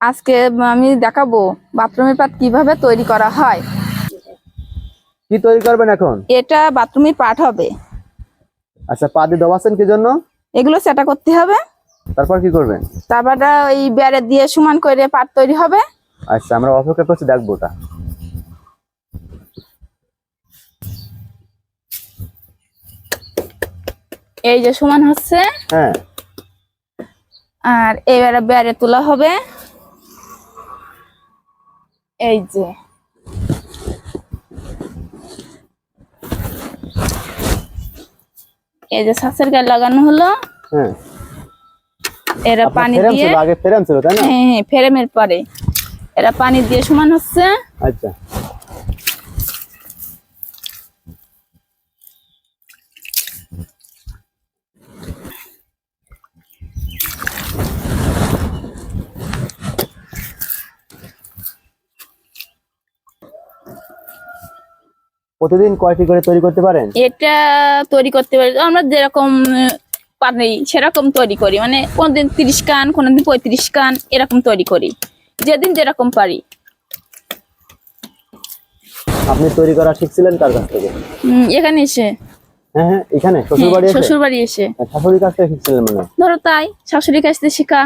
আজকে আমি দেখাবো বাথরুমের পাট কীভাবে তৈরি করা হয়। কি তৈরি করবেন এখন? এটা বাথরুমের পাট হবে। আচ্ছা পা দিয়ে দবাচ্ছেন কি জন্য এগুলো সেটা করতে হবে। তারপর কি করবেন? তারপর ওই বেড়ে দিয়ে সমান করে পাট তৈরি হবে। আচ্ছা আমরা অপেক্ষা করছি দেখব ওটা এই যে সমান হচ্ছে। হ্যাঁ। আর এবারে বেড়ে তোলা হবে। এই যে। এই যে সাসের গায়ে লাগানো হলো। হ্যাঁ। এরা পানি দিয়ে আগে ফ্রেম ছিল তাই না? হ্যাঁ হ্যাঁ ফ্রেমের পরে। এরা পানি দিয়ে সমান হচ্ছে। আচ্ছা। প্রতিদিন কয়টি করে তৈরি করতে পারেন? এটা তৈরি করতে পারি। আমরা যেরকম পারি সেরকম তৈরি করি। মানে কোনদিন তিরিশ কান কোনদিন পঁয়ত্রিশ কান এরকম তৈরি করি। যেদিন যেরকম পারি। আপনি তৈরি করা শিখছিলেন কার কাছ থেকে? এখানে এসে। হ্যাঁ হ্যাঁ এখানে শ্বশুর বাড়ি এসে? শ্বশুর বাড়ি এসে। শাশুড়ির কাছ থেকে শিখছিলেন মানে? ধরো তাই শাশুড়ির কাছ থেকে শেখা।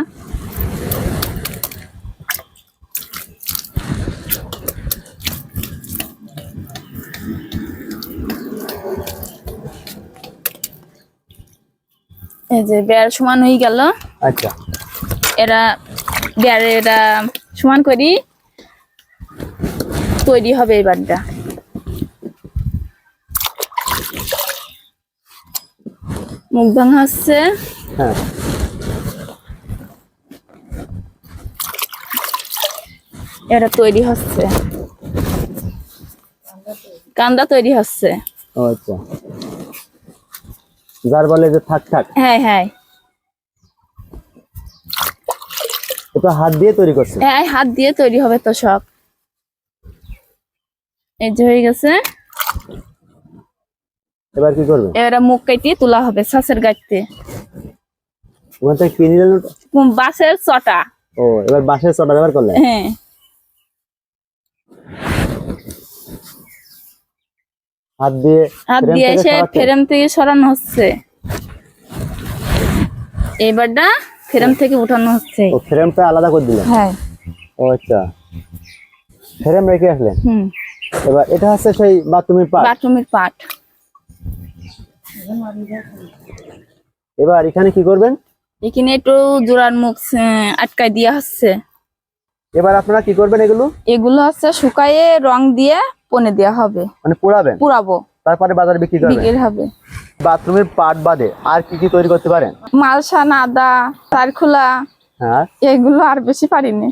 এই যে বেড় সমান হয়ে গেল। আচ্ছা। এরা বেড়ে এরা সমান করি তৈরি হবে এই বাড়িটা। মুখ ভাঙা হচ্ছে। হ্যাঁ। এটা তৈরি হচ্ছে। কান্দা তৈরি হচ্ছে। আচ্ছা। যার বলে যে থাক থাক। হ্যাঁ হ্যাঁ। এটা হাত দিয়ে তৈরি করছে। হ্যাঁ হাত দিয়ে তৈরি হবে তো সব। এই যে হয়ে গেছে। এবার কি করবে? এবারে মুখ কেটে তোলা হবে শ্বাসের গাড়িতে ওখান থেকে কিনে বাসের চটা ও এবার বাঁশের চটা ব্যবহার করলে হ্যাঁ। হাত দিয়ে হাত দিয়ে এসে ফ্রেম থেকে সরানো হচ্ছে। এবারটা ফ্রেম থেকে উঠানো হচ্ছে। ও ফ্রেমটা আলাদা করে দিলেন? হ্যাঁ। ও আচ্ছা। ফ্রেম রেখে আসলেন? হুম। এবার এটা হচ্ছে সেই বাথরুমের পাট? বাথরুমের পাট। এবার এখানে কি করবেন? এখানে একটু জোড়ার মুখ আটকায় দেওয়া হচ্ছে। এবার আপনারা কি করবেন এগুলো? এগুলো হচ্ছে শুকায়ে রং দিয়ে পনে দেওয়া হবে। মানে পোড়াবেন? পোড়াবো। তারপরে বাজারে বিক্রি করবেন? বিক্রি হবে। বাথরুমের পাট বাদে আর কি কি তৈরি করতে পারেন? মালসা নাদা তারখোলা হ্যাঁ। এগুলো আর বেশি পারিনি।